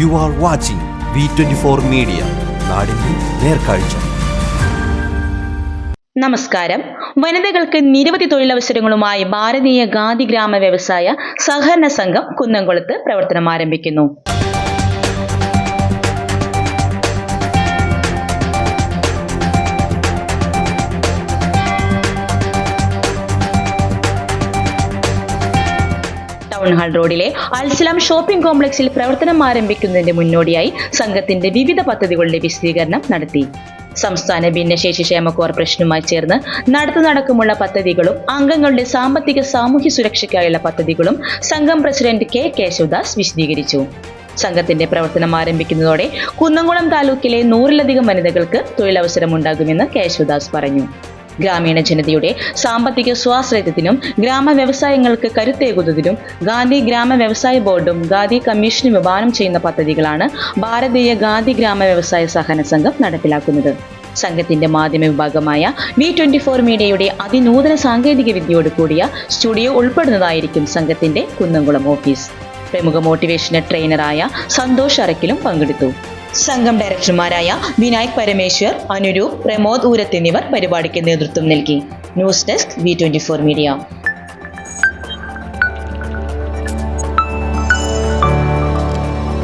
You are watching V twenty four media നാടിന്റെ നേർക്കാഴ്ച. നമസ്കാരം. വനിതകൾക്ക് നിരവധി തൊഴിലവസരങ്ങളുമായി ഭാരതീയ ഖാദി ഗ്രാമ വ്യവസായ സഹകരണ സംഘം കുന്നംകുളത്ത് പ്രവർത്തനം ആരംഭിക്കുന്നു. ടൗൺ ഹാൾ റോഡിലെ അൽസലാം ഷോപ്പിംഗ് കോംപ്ലക്സിൽ പ്രവർത്തനം ആരംഭിക്കുന്നതിന്റെ മുന്നോടിയായി സംഘത്തിന്റെ വിവിധ പദ്ധതികളുടെ വിശദീകരണം നടത്തി. സംസ്ഥാന ഭിന്നശേഷി ക്ഷേമ കോർപ്പറേഷനുമായി ചേർന്ന് നടത്തുനടക്കമുള്ള പദ്ധതികളും അംഗങ്ങളുടെ സാമ്പത്തിക സാമൂഹ്യ സുരക്ഷയ്ക്കായുള്ള പദ്ധതികളും സംഘം പ്രസിഡന്റ് കെ. കേശവദാസ് വിശദീകരിച്ചു. സംഘത്തിന്റെ പ്രവർത്തനം ആരംഭിക്കുന്നതോടെ കുന്നംകുളം താലൂക്കിലെ നൂറിലധികം വനിതകൾക്ക് തൊഴിലവസരമുണ്ടാകുമെന്ന് കേശവദാസ് പറഞ്ഞു. ഗ്രാമീണ ജനതയുടെ സാമ്പത്തിക സ്വാശ്രയത്വത്തിനും ഗ്രാമ വ്യവസായങ്ങൾക്ക് കരുത്തേകുന്നതിനും ഗാന്ധി ഗ്രാമ വ്യവസായ ബോർഡും ഗാന്ധി കമ്മീഷനും വിഭാവനം ചെയ്യുന്ന പദ്ധതികളാണ് ഭാരതീയ ഗാന്ധി ഗ്രാമ വ്യവസായ സഹകരണ സംഘം നടപ്പിലാക്കുന്നത്. സംഘത്തിന്റെ മാധ്യമ വിഭാഗമായ വി ട്വന്റി ഫോർ മീഡിയയുടെ അതിനൂതന സാങ്കേതിക വിദ്യയോട് കൂടിയ സ്റ്റുഡിയോ ഉൾപ്പെടുന്നതായിരിക്കും സംഘത്തിന്റെ കുന്നംകുളം ഓഫീസ്. പ്രമുഖ മോട്ടിവേഷണൽ ട്രെയിനറായ സന്തോഷ് അറക്കിലും പങ്കെടുത്തു. സംഘം ഡയറക്ടർമാരായ വിനായക് പരമേശ്വർ അനുരൂപ് പ്രമോദ് ഊരത്ത് എന്നിവർ പരിപാടിക്ക് നേതൃത്വം നൽകി. News desk V twenty four media.